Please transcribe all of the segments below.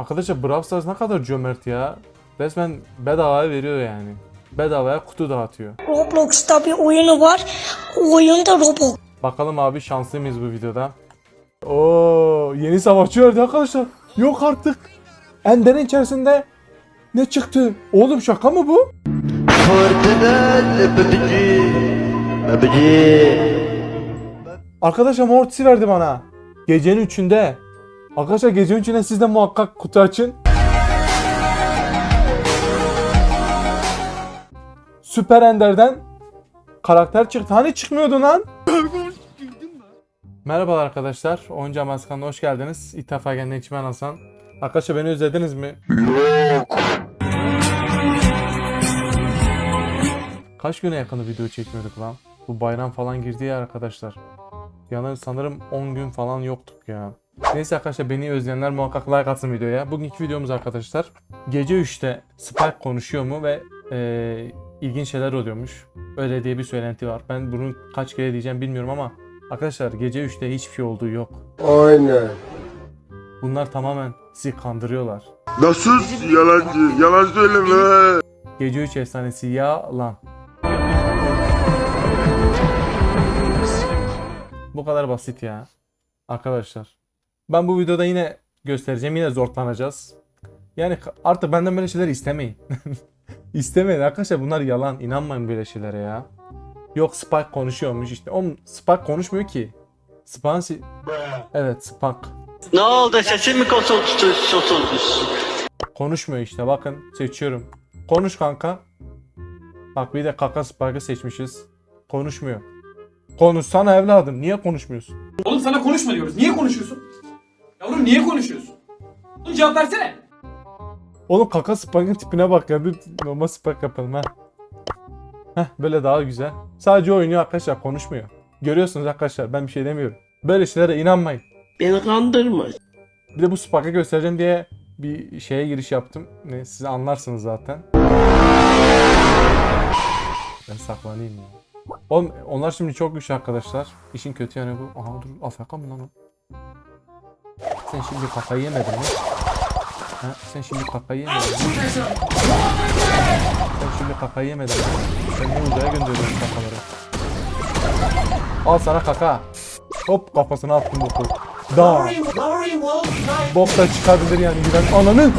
Arkadaşlar Brawl Stars ne kadar cömert ya. Resmen bedavaya veriyor yani. Bedavaya kutu dağıtıyor. Roblox'ta bir oyunu var. O oyun da Roblox. Bakalım abi şanslı mıyız bu videoda? Oo, yeni savaşçı verdi arkadaşlar. Yok artık. Ender'in içerisinde ne çıktı? Oğlum şaka mı bu? Arkadaşlar Mortis'i verdi bana. Gecenin üçünde. Arkadaşlar gecenin üçünde siz de muhakkak kutu açın. Süper Ender'den karakter çıktı. Hani çıkmıyordu lan? Merhabalar arkadaşlar. Oyuncu Amas kanalına hoş geldiniz. İlk defa gelen içmen Hasan. Arkadaşlar beni özlediniz mi? Kaç güne yakını video çekmiyorduk lan? Bu bayram falan girdi ya arkadaşlar. Yani sanırım 10 gün falan yoktuk ya. Neyse arkadaşlar beni özleyenler muhakkak like atsın videoya. Bugünkü videomuz arkadaşlar gece 3'te Spike konuşuyor mu ve eee, ilginç şeyler oluyormuş. Öyle diye bir söylenti var. Ben bunu kaç kere diyeceğim bilmiyorum ama arkadaşlar gece 3'te hiçbir şey olduğu yok. Aynen. Bunlar tamamen sizi kandırıyorlar. Nasıl yalancı? Yalan söyleme. Gece 3 efsanesi yalan. Bu kadar basit ya. Arkadaşlar. Ben bu videoda yine göstereceğim. Yine zorlanacağız. Yani artık benden böyle şeyler istemeyin. istemeyin arkadaşlar bunlar yalan. İnanmayın böyle şeylere ya. Yok Spike konuşuyormuş işte. Oğlum Spike konuşmuyor ki. Spike... si- Evet Spike. Ne oldu sesin mi kosuldu? Konuşmuyor işte bakın seçiyorum. Konuş kanka. Bak bir de kaka Spike'ı seçmişiz. Konuşmuyor. Konuşsana evladım. Niye konuşmuyorsun? Oğlum sana konuşma diyoruz. Niye konuşuyorsun? Yavrum niye konuşuyorsun? Oğlum cevap versene. Oğlum kaka Spike'ın tipine bak ya. Bir normal Spike yapalım ha. Heh böyle daha güzel. Sadece oynuyor arkadaşlar konuşmuyor. Görüyorsunuz arkadaşlar ben bir şey demiyorum. Böyle şeylere inanmayın. Beni kandırma. Bir de bu Spike'ı göstereceğim diye bir şeye giriş yaptım. Ne, siz anlarsınız zaten. Ben saklanayım ya. Oğlum onlar şimdi çok güçlü arkadaşlar. İşin kötü yani bu. Aha dur AFK mı lan o? Sen şimdi kakayı yemedin mi? Ha, sen şimdi kakayı yemedin mi? Sen şimdi kakayı yemedin mi? Sen ne uzaya gönderiyorsun kakaları? Al sana kaka. Hop kafasına attım boku. Da. Bok da çıkabilir yani giren ananın.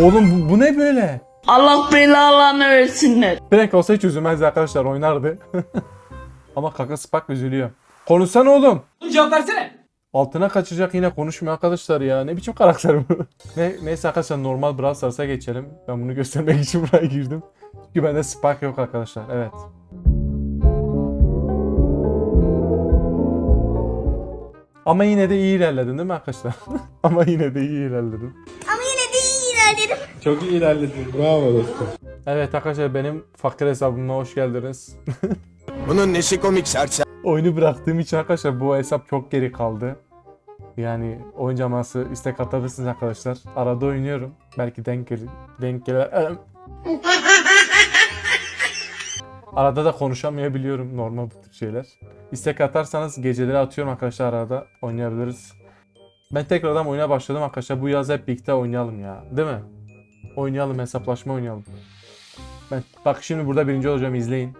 Oğlum bu, bu ne böyle? Allah belalarını versinler. Frank olsa hiç üzülmezdi arkadaşlar oynardı. Ama kaka Spak üzülüyor. Konuşsana. Oğlum cevap versene. Altına kaçacak yine konuşmuyor arkadaşlar ya. Ne biçim karakter bu? ne, neyse arkadaşlar normal Brawl Stars'a geçelim. Ben bunu göstermek için buraya girdim. Çünkü bende Spark yok arkadaşlar. Evet. Ama yine de iyi ilerledin değil mi arkadaşlar? Ama yine de iyi ilerledin. Ama yine de iyi ilerledim. Çok iyi ilerledin. Bravo dostum. Evet arkadaşlar benim fakir hesabıma hoş geldiniz. Bunun nesi komik sersem? Oyunu bıraktığım için arkadaşlar bu hesap çok geri kaldı. Yani oyun caması istek atabilirsiniz arkadaşlar. Arada oynuyorum. Belki denk gelir. Denk gelir. Arada da konuşamayabiliyorum normal bu tür şeyler. İstek atarsanız geceleri atıyorum arkadaşlar arada oynayabiliriz. Ben tekrardan oyuna başladım arkadaşlar. Bu yaz hep birlikte oynayalım ya. Değil mi? Oynayalım hesaplaşma oynayalım. Ben bak şimdi burada birinci olacağım izleyin.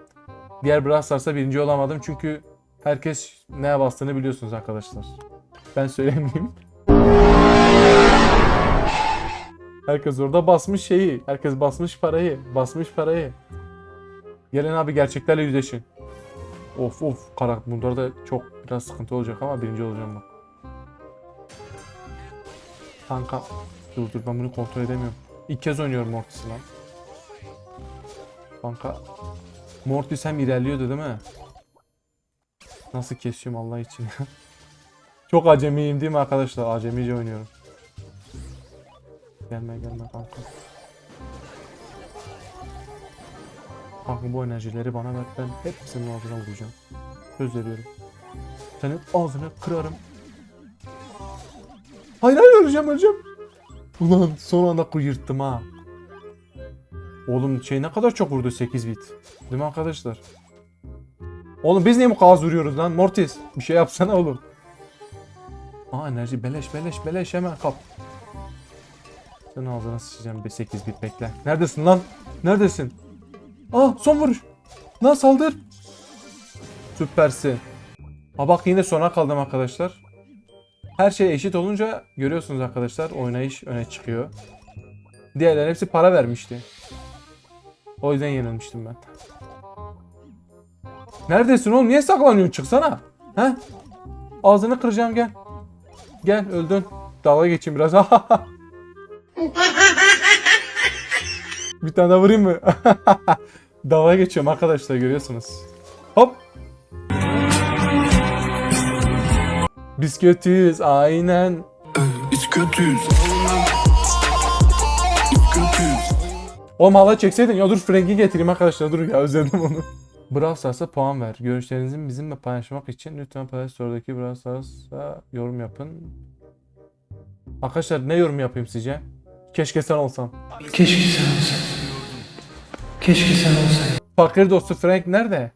Diğer Brawl Stars'ta birinci olamadım çünkü herkes neye bastığını biliyorsunuz arkadaşlar. Ben söylemeyeyim. Herkes orada basmış şeyi. Herkes basmış parayı. Basmış parayı. Gelin abi gerçeklerle yüzleşin. Of of karak bunlarda çok biraz sıkıntı olacak ama birinci olacağım bak. Kanka dur dur ben bunu kontrol edemiyorum. İlk kez oynuyorum Mortis'i lan. Kanka Mortis hem ilerliyordu değil mi? Nasıl kesiyorum Allah için. Çok acemiyim değil mi arkadaşlar? Acemice oynuyorum. Gelme gelme kanka. Kanka bu enerjileri bana ver. Ben hepsinin ağzına vuracağım. Söz veriyorum. Senin ağzını kırarım. Hayır hayır öleceğim öleceğim. Ulan son anda kuyurttum ha. Oğlum şey ne kadar çok vurdu 8 bit. Değil mi arkadaşlar? Oğlum biz niye bu kadar vuruyoruz lan? Mortis bir şey yapsana oğlum. Aa enerji beleş beleş beleş hemen kap. Senin ağzına sıçacağım bir 8 bit bekle. Neredesin lan? Neredesin? Aa son vuruş. Lan saldır. Süpersin. Ha bak yine sona kaldım arkadaşlar. Her şey eşit olunca görüyorsunuz arkadaşlar oynayış öne çıkıyor. Diğerler hepsi para vermişti. O yüzden yenilmiştim ben. Neredesin oğlum? Niye saklanıyorsun? Çıksana. He? Ağzını kıracağım gel. Gel öldün. Dalga geçeyim biraz. Bir tane daha vurayım mı? Dalga geçiyorum arkadaşlar görüyorsunuz. Hop. Biz kötüyüz aynen. Biz kötüyüz. Biz kötüyüz. O mala çekseydin ya dur Frank'i getireyim arkadaşlar dur ya özledim onu. Brawl Stars'a puan ver. Görüşlerinizi bizimle paylaşmak için lütfen Play Store'daki Brawl Stars'a yorum yapın. Arkadaşlar ne yorum yapayım sizce? Keşke sen olsan. Keşke sen olsaydın. Keşke sen olsaydın. Fakir dostu Frank nerede?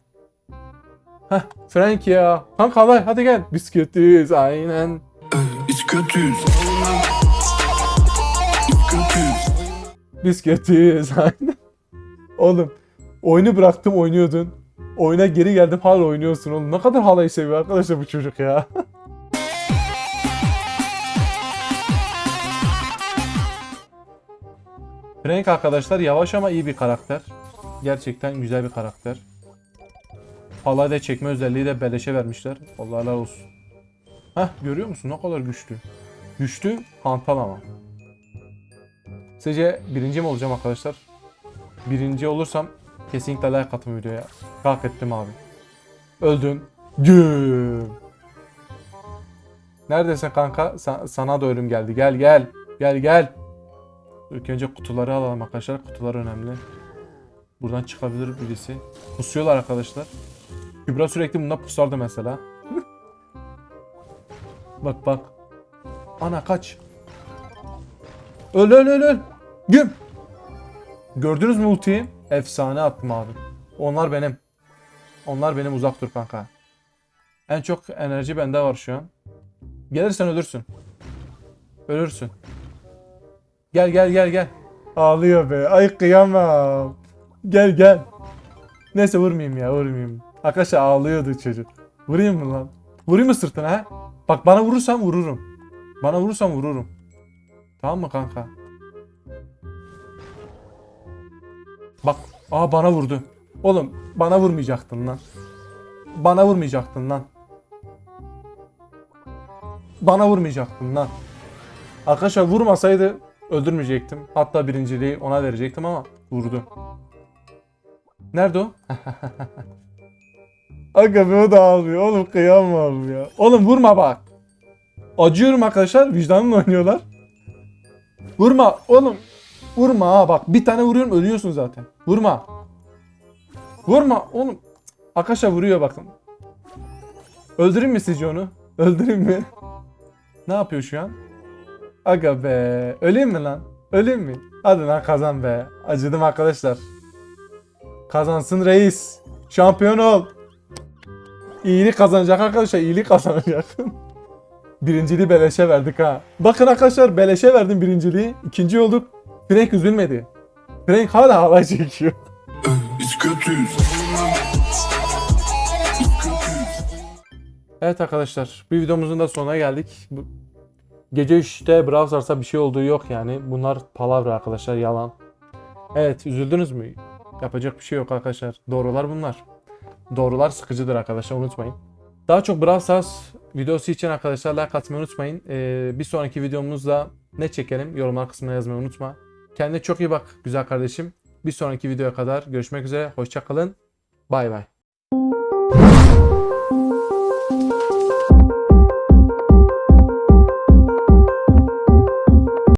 Heh Frank ya. Kanka hadi, hadi gel. Biz kötüyüz aynen. Biz kötüyüz. Biz kötüyüz. Biz kötüyüz aynen. Oğlum oyunu bıraktım oynuyordun. Oyuna geri geldim hala oynuyorsun oğlum. Ne kadar halayı seviyor arkadaşlar bu çocuk ya. Frank arkadaşlar yavaş ama iyi bir karakter. Gerçekten güzel bir karakter. Halay da çekme özelliği de beleşe vermişler. Allah helal olsun. Heh görüyor musun ne kadar güçlü. Güçlü hantal ama. Sizce birinci mi olacağım arkadaşlar? Birinci olursam kesinlikle like atın videoya. Kalk ettim abi. Öldün. Güm. Neredesin kanka? Sa- sana da ölüm geldi. Gel gel. Gel gel. İlk önce kutuları alalım arkadaşlar. Kutular önemli. Buradan çıkabilir birisi. Pusuyorlar arkadaşlar. Kübra sürekli bunda pusardı mesela. bak bak. Ana kaç. Öl öl öl öl. Güm. Gördünüz mü ultiyi? Efsane attım abi. Onlar benim. Onlar benim uzak dur kanka. En çok enerji bende var şu an. Gelirsen ölürsün. Ölürsün. Gel gel gel gel. Ağlıyor be. Ay kıyamam. Gel gel. Neyse vurmayayım ya vurmayayım. Arkadaşlar ağlıyordu çocuk. Vurayım mı lan? Vurayım mı sırtına ha? Bak bana vurursan vururum. Bana vurursan vururum. Tamam mı kanka? Bak. Aa bana vurdu. Oğlum bana vurmayacaktın lan. Bana vurmayacaktın lan. Bana vurmayacaktın lan. Arkadaşlar vurmasaydı öldürmeyecektim. Hatta birinciliği ona verecektim ama vurdu. Nerede o? Aga o da ağlıyor. Oğlum kıyamam ya. Oğlum vurma bak. Acıyorum arkadaşlar. Vicdanımla oynuyorlar. Vurma oğlum. Vurma ha bak. Bir tane vuruyorum ölüyorsun zaten. Vurma. Vurma oğlum. Arkadaşlar vuruyor bakın. Öldüreyim mi sizce onu? Öldüreyim mi? Ne yapıyor şu an? Aga be. Öleyim mi lan? Öleyim mi? Hadi lan kazan be. Acıdım arkadaşlar. Kazansın reis. Şampiyon ol. İyilik kazanacak arkadaşlar. iyilik kazanacak. Birinciliği beleşe verdik ha. Bakın arkadaşlar beleşe verdim birinciliği. İkinci olduk. Frank üzülmedi. Frank hala halay çekiyor. Biz kötüyüz. Evet arkadaşlar bir videomuzun da sonuna geldik. Bu- Gece 3'te Brawl Stars'a bir şey olduğu yok yani. Bunlar palavra arkadaşlar yalan. Evet üzüldünüz mü? Yapacak bir şey yok arkadaşlar. Doğrular bunlar. Doğrular sıkıcıdır arkadaşlar unutmayın. Daha çok Brawl Stars videosu için arkadaşlar like atmayı unutmayın. Ee, bir sonraki videomuzda ne çekelim yorumlar kısmına yazmayı unutma. Kendine çok iyi bak güzel kardeşim. Bir sonraki videoya kadar görüşmek üzere. Hoşçakalın. Bay bay.